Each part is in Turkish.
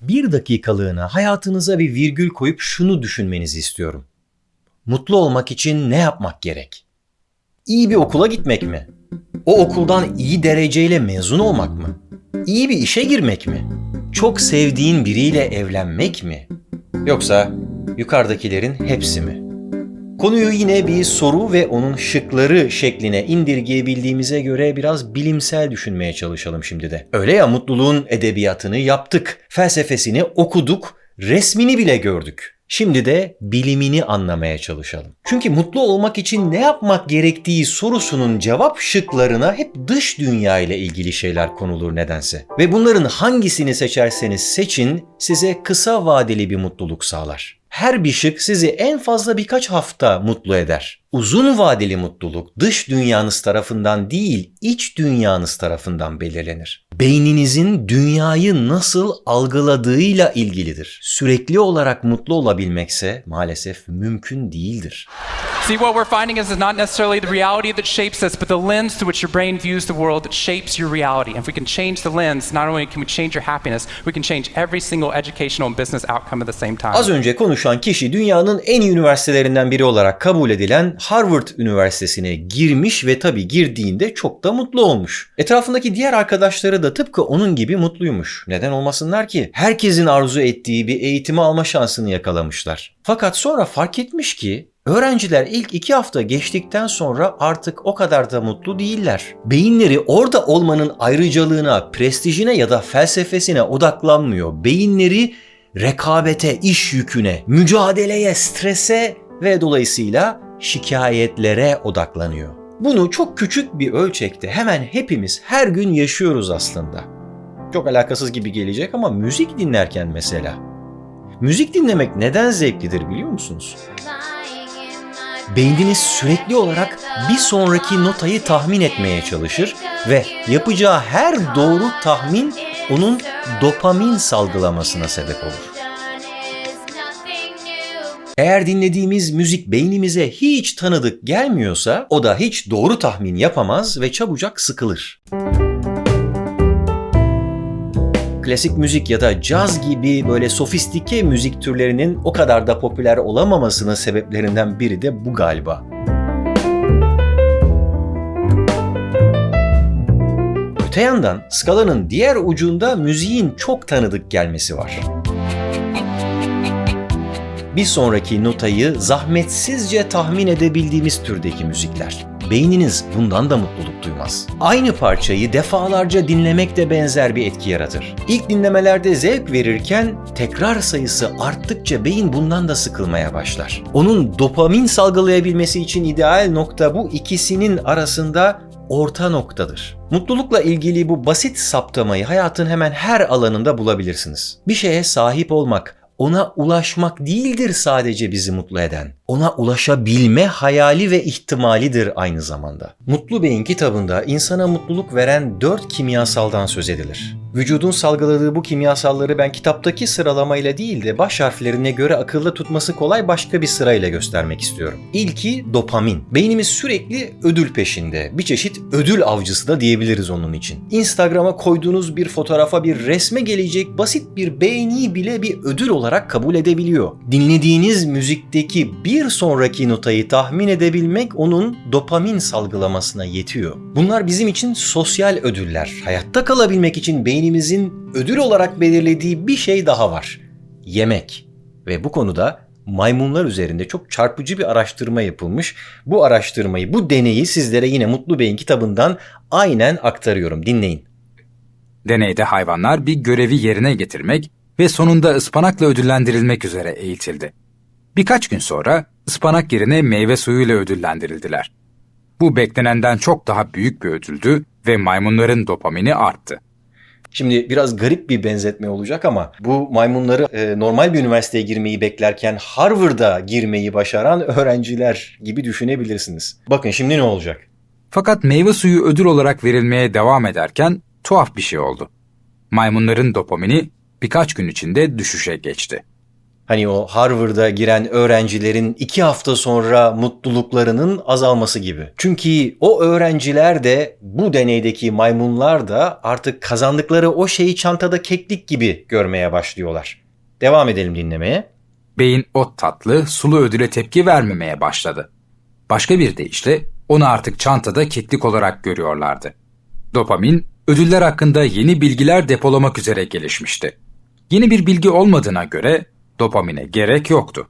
bir dakikalığına hayatınıza bir virgül koyup şunu düşünmenizi istiyorum. Mutlu olmak için ne yapmak gerek? İyi bir okula gitmek mi? O okuldan iyi dereceyle mezun olmak mı? İyi bir işe girmek mi? Çok sevdiğin biriyle evlenmek mi? Yoksa yukarıdakilerin hepsi mi? Konuyu yine bir soru ve onun şıkları şekline indirgeyebildiğimize göre biraz bilimsel düşünmeye çalışalım şimdi de. Öyle ya mutluluğun edebiyatını yaptık, felsefesini okuduk, resmini bile gördük. Şimdi de bilimini anlamaya çalışalım. Çünkü mutlu olmak için ne yapmak gerektiği sorusunun cevap şıklarına hep dış dünya ile ilgili şeyler konulur nedense. Ve bunların hangisini seçerseniz seçin size kısa vadeli bir mutluluk sağlar. Her bir şık sizi en fazla birkaç hafta mutlu eder. Uzun vadeli mutluluk dış dünyanız tarafından değil, iç dünyanız tarafından belirlenir. Beyninizin dünyayı nasıl algıladığıyla ilgilidir. Sürekli olarak mutlu olabilmekse maalesef mümkün değildir. See, what we're finding is it's not necessarily the reality that shapes us, but the lens through which your brain views the world that shapes your reality. And if we can change the lens, not only can we change your happiness, we can change every single educational and business outcome at the same time. Az önce konuşan kişi dünyanın en iyi üniversitelerinden biri olarak kabul edilen Harvard Üniversitesi'ne girmiş ve tabii girdiğinde çok da mutlu olmuş. Etrafındaki diğer arkadaşları da tıpkı onun gibi mutluymuş. Neden olmasınlar ki? Herkesin arzu ettiği bir eğitimi alma şansını yakalamışlar. Fakat sonra fark etmiş ki Öğrenciler ilk iki hafta geçtikten sonra artık o kadar da mutlu değiller. Beyinleri orada olmanın ayrıcalığına, prestijine ya da felsefesine odaklanmıyor. Beyinleri rekabete, iş yüküne, mücadeleye, strese ve dolayısıyla şikayetlere odaklanıyor. Bunu çok küçük bir ölçekte hemen hepimiz her gün yaşıyoruz aslında. Çok alakasız gibi gelecek ama müzik dinlerken mesela. Müzik dinlemek neden zevklidir biliyor musunuz? Beyniniz sürekli olarak bir sonraki notayı tahmin etmeye çalışır ve yapacağı her doğru tahmin onun dopamin salgılamasına sebep olur. Eğer dinlediğimiz müzik beynimize hiç tanıdık gelmiyorsa o da hiç doğru tahmin yapamaz ve çabucak sıkılır. Klasik müzik ya da caz gibi böyle sofistike müzik türlerinin o kadar da popüler olamamasının sebeplerinden biri de bu galiba. Öte yandan skalanın diğer ucunda müziğin çok tanıdık gelmesi var bir sonraki notayı zahmetsizce tahmin edebildiğimiz türdeki müzikler. Beyniniz bundan da mutluluk duymaz. Aynı parçayı defalarca dinlemek de benzer bir etki yaratır. İlk dinlemelerde zevk verirken tekrar sayısı arttıkça beyin bundan da sıkılmaya başlar. Onun dopamin salgılayabilmesi için ideal nokta bu ikisinin arasında orta noktadır. Mutlulukla ilgili bu basit saptamayı hayatın hemen her alanında bulabilirsiniz. Bir şeye sahip olmak, ona ulaşmak değildir sadece bizi mutlu eden. Ona ulaşabilme hayali ve ihtimalidir aynı zamanda. Mutlu Beyin kitabında insana mutluluk veren dört kimyasaldan söz edilir. Vücudun salgıladığı bu kimyasalları ben kitaptaki sıralamayla değil de baş harflerine göre akılda tutması kolay başka bir sırayla göstermek istiyorum. İlki dopamin. Beynimiz sürekli ödül peşinde. Bir çeşit ödül avcısı da diyebiliriz onun için. Instagram'a koyduğunuz bir fotoğrafa bir resme gelecek basit bir beğeni bile bir ödül olarak kabul edebiliyor. Dinlediğiniz müzikteki bir sonraki notayı tahmin edebilmek onun dopamin salgılamasına yetiyor. Bunlar bizim için sosyal ödüller. Hayatta kalabilmek için beynimizin ödül olarak belirlediği bir şey daha var. Yemek. Ve bu konuda maymunlar üzerinde çok çarpıcı bir araştırma yapılmış. Bu araştırmayı, bu deneyi sizlere yine Mutlu Bey'in kitabından aynen aktarıyorum. Dinleyin. Deneyde hayvanlar bir görevi yerine getirmek ve sonunda ıspanakla ödüllendirilmek üzere eğitildi. Birkaç gün sonra ıspanak yerine meyve suyuyla ödüllendirildiler. Bu beklenenden çok daha büyük bir ödüldü ve maymunların dopamini arttı. Şimdi biraz garip bir benzetme olacak ama bu maymunları e, normal bir üniversiteye girmeyi beklerken Harvard'a girmeyi başaran öğrenciler gibi düşünebilirsiniz. Bakın şimdi ne olacak? Fakat meyve suyu ödül olarak verilmeye devam ederken tuhaf bir şey oldu. Maymunların dopamini birkaç gün içinde düşüşe geçti. Hani o Harvard'a giren öğrencilerin iki hafta sonra mutluluklarının azalması gibi. Çünkü o öğrenciler de bu deneydeki maymunlar da artık kazandıkları o şeyi çantada keklik gibi görmeye başlıyorlar. Devam edelim dinlemeye. Beyin o tatlı, sulu ödüle tepki vermemeye başladı. Başka bir deyişle onu artık çantada keklik olarak görüyorlardı. Dopamin, ödüller hakkında yeni bilgiler depolamak üzere gelişmişti. Yeni bir bilgi olmadığına göre dopamine gerek yoktu.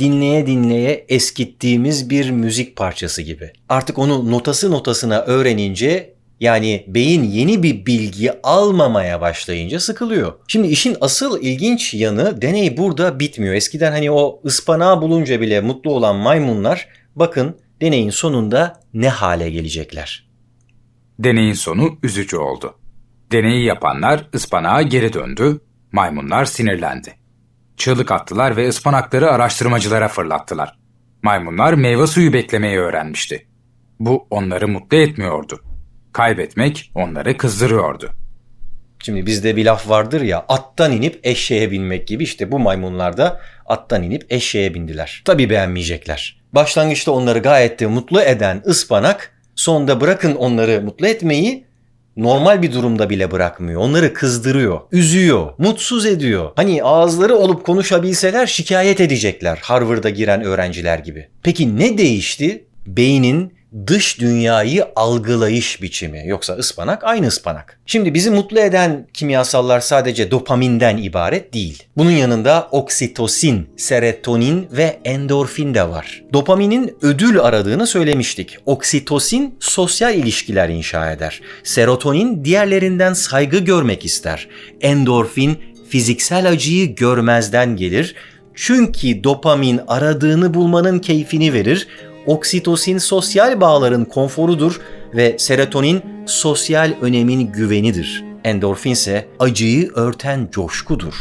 dinleye dinleye eskittiğimiz bir müzik parçası gibi. Artık onu notası notasına öğrenince yani beyin yeni bir bilgi almamaya başlayınca sıkılıyor. Şimdi işin asıl ilginç yanı deney burada bitmiyor. Eskiden hani o ıspanağı bulunca bile mutlu olan maymunlar bakın deneyin sonunda ne hale gelecekler. Deneyin sonu üzücü oldu. Deneyi yapanlar ıspanağa geri döndü, maymunlar sinirlendi. Çığlık attılar ve ıspanakları araştırmacılara fırlattılar. Maymunlar meyve suyu beklemeyi öğrenmişti. Bu onları mutlu etmiyordu. Kaybetmek onları kızdırıyordu. Şimdi bizde bir laf vardır ya attan inip eşeğe binmek gibi işte bu maymunlar da attan inip eşeğe bindiler. Tabii beğenmeyecekler. Başlangıçta onları gayet de mutlu eden ıspanak sonda bırakın onları mutlu etmeyi normal bir durumda bile bırakmıyor. Onları kızdırıyor, üzüyor, mutsuz ediyor. Hani ağızları olup konuşabilseler şikayet edecekler Harvard'a giren öğrenciler gibi. Peki ne değişti? Beynin dış dünyayı algılayış biçimi. Yoksa ıspanak aynı ıspanak. Şimdi bizi mutlu eden kimyasallar sadece dopaminden ibaret değil. Bunun yanında oksitosin, serotonin ve endorfin de var. Dopaminin ödül aradığını söylemiştik. Oksitosin sosyal ilişkiler inşa eder. Serotonin diğerlerinden saygı görmek ister. Endorfin fiziksel acıyı görmezden gelir. Çünkü dopamin aradığını bulmanın keyfini verir. Oksitosin sosyal bağların konforudur ve serotonin sosyal önemin güvenidir. Endorfin ise acıyı örten coşkudur.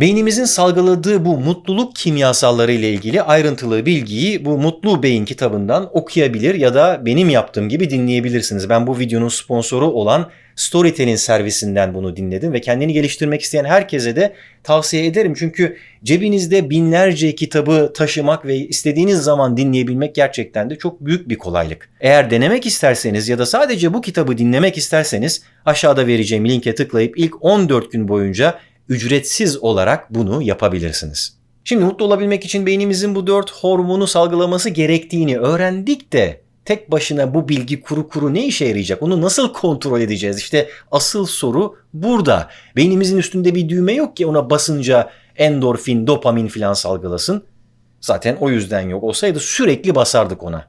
Beynimizin salgıladığı bu mutluluk kimyasalları ile ilgili ayrıntılı bilgiyi bu Mutlu Beyin kitabından okuyabilir ya da benim yaptığım gibi dinleyebilirsiniz. Ben bu videonun sponsoru olan Storytel'in servisinden bunu dinledim ve kendini geliştirmek isteyen herkese de tavsiye ederim. Çünkü cebinizde binlerce kitabı taşımak ve istediğiniz zaman dinleyebilmek gerçekten de çok büyük bir kolaylık. Eğer denemek isterseniz ya da sadece bu kitabı dinlemek isterseniz aşağıda vereceğim linke tıklayıp ilk 14 gün boyunca ücretsiz olarak bunu yapabilirsiniz. Şimdi mutlu olabilmek için beynimizin bu dört hormonu salgılaması gerektiğini öğrendik de tek başına bu bilgi kuru kuru ne işe yarayacak? Onu nasıl kontrol edeceğiz? İşte asıl soru burada. Beynimizin üstünde bir düğme yok ki ona basınca endorfin, dopamin filan salgılasın. Zaten o yüzden yok. Olsaydı sürekli basardık ona.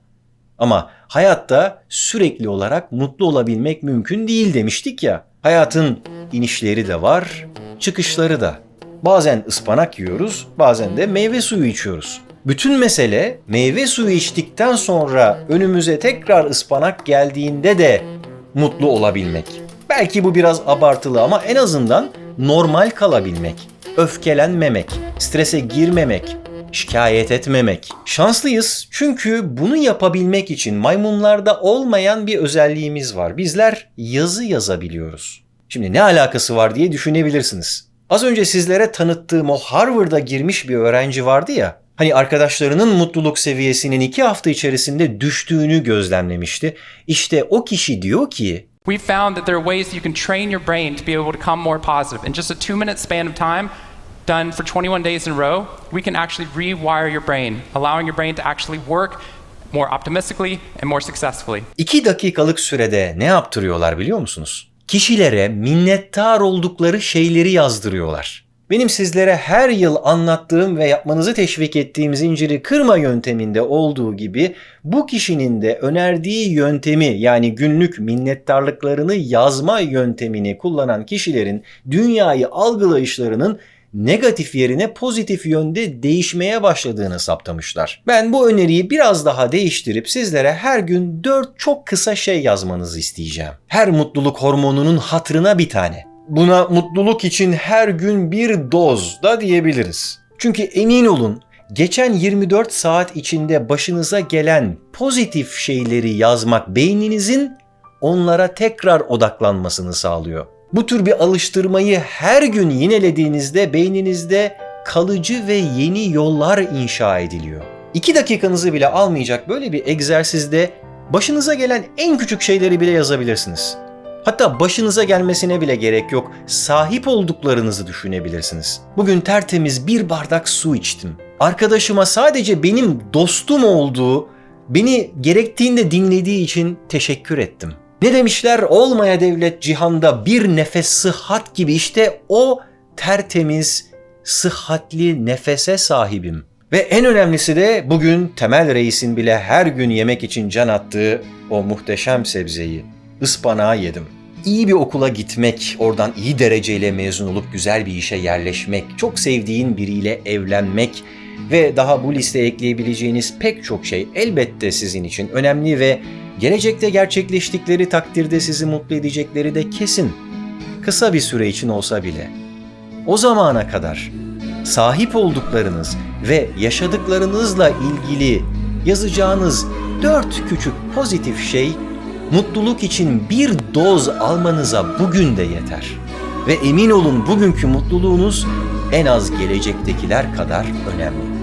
Ama hayatta sürekli olarak mutlu olabilmek mümkün değil demiştik ya. Hayatın inişleri de var, çıkışları da. Bazen ıspanak yiyoruz, bazen de meyve suyu içiyoruz. Bütün mesele meyve suyu içtikten sonra önümüze tekrar ıspanak geldiğinde de mutlu olabilmek. Belki bu biraz abartılı ama en azından normal kalabilmek, öfkelenmemek, strese girmemek, şikayet etmemek. Şanslıyız çünkü bunu yapabilmek için maymunlarda olmayan bir özelliğimiz var. Bizler yazı yazabiliyoruz. Şimdi ne alakası var diye düşünebilirsiniz. Az önce sizlere tanıttığım o Harvard'a girmiş bir öğrenci vardı ya. Hani arkadaşlarının mutluluk seviyesinin iki hafta içerisinde düştüğünü gözlemlemişti. İşte o kişi diyor ki We found that there are ways you can train your brain to be able to become more positive. In just a two minute span of time, done for 21 days in a row, we can actually rewire your brain, allowing your brain to actually work more optimistically and more successfully. İki dakikalık sürede ne yaptırıyorlar biliyor musunuz? Kişilere minnettar oldukları şeyleri yazdırıyorlar. Benim sizlere her yıl anlattığım ve yapmanızı teşvik ettiğim zinciri kırma yönteminde olduğu gibi bu kişinin de önerdiği yöntemi yani günlük minnettarlıklarını yazma yöntemini kullanan kişilerin dünyayı algılayışlarının negatif yerine pozitif yönde değişmeye başladığını saptamışlar. Ben bu öneriyi biraz daha değiştirip sizlere her gün 4 çok kısa şey yazmanızı isteyeceğim. Her mutluluk hormonunun hatırına bir tane. Buna mutluluk için her gün bir doz da diyebiliriz. Çünkü emin olun geçen 24 saat içinde başınıza gelen pozitif şeyleri yazmak beyninizin onlara tekrar odaklanmasını sağlıyor. Bu tür bir alıştırmayı her gün yinelediğinizde beyninizde kalıcı ve yeni yollar inşa ediliyor. İki dakikanızı bile almayacak böyle bir egzersizde başınıza gelen en küçük şeyleri bile yazabilirsiniz. Hatta başınıza gelmesine bile gerek yok. Sahip olduklarınızı düşünebilirsiniz. Bugün tertemiz bir bardak su içtim. Arkadaşıma sadece benim dostum olduğu, beni gerektiğinde dinlediği için teşekkür ettim. Ne demişler? Olmaya devlet cihanda bir nefes sıhhat gibi işte o tertemiz, sıhhatli nefese sahibim. Ve en önemlisi de bugün Temel Reis'in bile her gün yemek için can attığı o muhteşem sebzeyi, ıspanağı yedim. İyi bir okula gitmek, oradan iyi dereceyle mezun olup güzel bir işe yerleşmek, çok sevdiğin biriyle evlenmek ve daha bu listeye ekleyebileceğiniz pek çok şey elbette sizin için önemli ve gelecekte gerçekleştikleri takdirde sizi mutlu edecekleri de kesin. Kısa bir süre için olsa bile. O zamana kadar sahip olduklarınız ve yaşadıklarınızla ilgili yazacağınız dört küçük pozitif şey mutluluk için bir doz almanıza bugün de yeter. Ve emin olun bugünkü mutluluğunuz en az gelecektekiler kadar önemli.